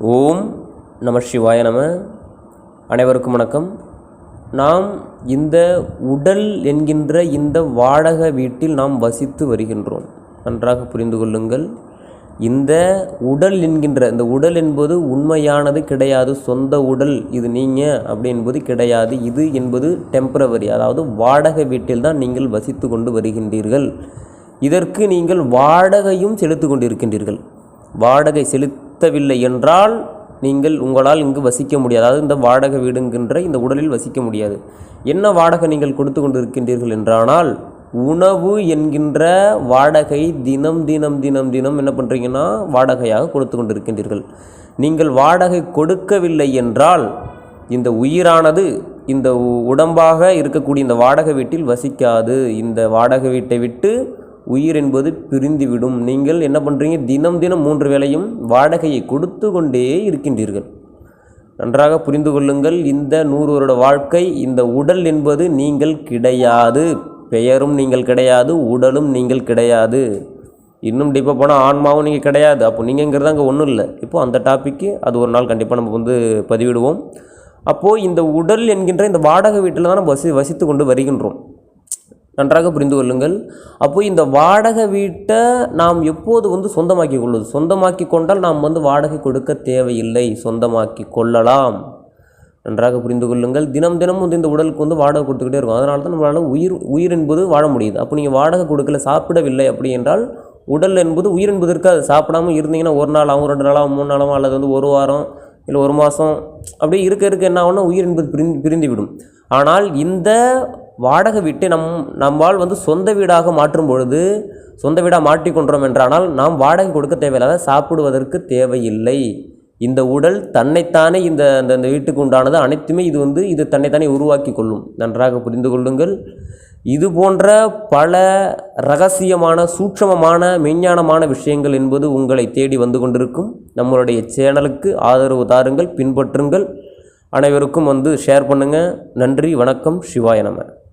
ஓம் நம சிவாய நம. அனைவருக்கும் வணக்கம். நாம் இந்த உடல் என்கின்ற இந்த வாடகை வீட்டில் நாம் வசித்து வருகின்றோம். நன்றாக புரிந்து கொள்ளுங்கள். இந்த உடல் என்கின்ற இந்த உடல் என்பது உண்மையானது கிடையாது சொந்த உடல் இது நீங்கள் அப்படி என்பது கிடையாது. இது என்பது டெம்பரவரி அதாவது வாடகை வீட்டில் தான் நீங்கள் வசித்து கொண்டு வருகின்றீர்கள். இதற்கு நீங்கள் வாடகையும் செலுத்து கொண்டிருக்கின்றீர்கள். வாடகை செலுத்தவில்லை என்றால் நீங்கள் உங்களால் இங்கு வசிக்க முடியாது. அதாவது இந்த வாடகை வீடுங்கின்ற இந்த உடலில் வசிக்க முடியாது. என்ன வாடகை நீங்கள் கொடுத்து கொண்டிருக்கின்றீர்கள் என்றானால் உணவு என்கின்ற வாடகை தினம் தினம் தினம் தினம் என்ன பண்ணுறீங்கன்னா வாடகையாக கொடுத்து கொண்டிருக்கின்றீர்கள். நீங்கள் வாடகை கொடுக்கவில்லை என்றால் இந்த உயிரானது இந்த உ- உடம்பாக இருக்கக்கூடிய இந்த வாடகை வீட்டில் வசிக்காது. இந்த வாடகை வீட்டை விட்டு உயிர் என்பது பிரிந்துவிடும். நீங்கள் என்ன பண்ணுறீங்க தினம் தினம் மூன்று வேளையும் வாடகையை கொடுத்து கொண்டே இருக்கின்றீர்கள். நன்றாக புரிந்து கொள்ளுங்கள். இந்த நூறு வருட வாழ்க்கை இந்த உடல் என்பது நீங்கள் கிடையாது. பெயரும் நீங்கள் கிடையாது உடலும் நீங்கள் கிடையாது. இன்னும் டிப்பாக போனால் ஆன்மாவும் நீங்கள் கிடையாது. அப்போ நீங்கள்ங்கிறது அங்கே ஒன்றும் இல்லை. இப்போ அந்த டாப்பிக்கு அது ஒரு நாள் கண்டிப்பாக நம்ம வந்து பதிவிடுவோம். அப்போது இந்த உடல் என்கின்ற இந்த வாடகை வீட்டில் தான் நம்ம வசி வசித்து கொண்டு வருகின்றோம். நன்றாக புரிந்து கொள்ளுங்கள். அப்போ இந்த வாடகை வீட்டை நாம் எப்போது வந்து சொந்தமாக்கி கொள்வது? சொந்தமாக்கி கொண்டால் நாம் வந்து வாடகை கொடுக்க தேவையில்லை. சொந்தமாக்கி கொள்ளலாம். நன்றாக புரிந்து கொள்ளுங்கள். தினம் தினம் வந்து இந்த உடலுக்கு வந்து வாடகை கொடுத்துக்கிட்டே இருக்கும். அதனால தான் நம்மளால் உயிர் உயிர் என்பது வாழ முடியுது. அப்போ நீங்கள் வாடகை கொடுக்கல சாப்பிடவில்லை அப்படி என்றால் உடல் என்பது உயிர் என்பது இருக்காது சாப்பிடாம இருந்தீங்கன்னா ஒரு நாள் ஆகும் ரெண்டு நாளாகும் மூணு நாளாகும் அல்லது வந்து ஒரு வாரம் இல்லை ஒரு மாதம் அப்படியே இருக்க இருக்க என்ன ஆகும்னா உயிர் என்பது பிரிந்து பிரிந்து விடும் ஆனால் இந்த வாடகை வீட்டை நம் நம்மால் வந்து சொந்த வீடாக மாற்றும் பொழுது சொந்த வீடாக மாற்றிக்கொண்டோம் என்றானால் நாம் வாடகை கொடுக்க தேவையில்லாத சாப்பிடுவதற்கு தேவையில்லை. இந்த உடல் தன்னைத்தானே இந்த அந்த அந்த வீட்டுக்கு உண்டானது. அனைத்துமே இது வந்து இது தன்னைத்தானே உருவாக்கி கொள்ளும். நன்றாக புரிந்து கொள்ளுங்கள். இது போன்ற பல ரகசியமான சூட்சமமான மெஞ்ஞானமான விஷயங்கள் என்பது உங்களை தேடி வந்து கொண்டிருக்கும். நம்மளுடைய சேனலுக்கு ஆதரவு தாருங்கள் பின்பற்றுங்கள். அனைவருக்கும் வந்து ஷேர் பண்ணுங்கள் நன்றி வணக்கம். சிவாய நம.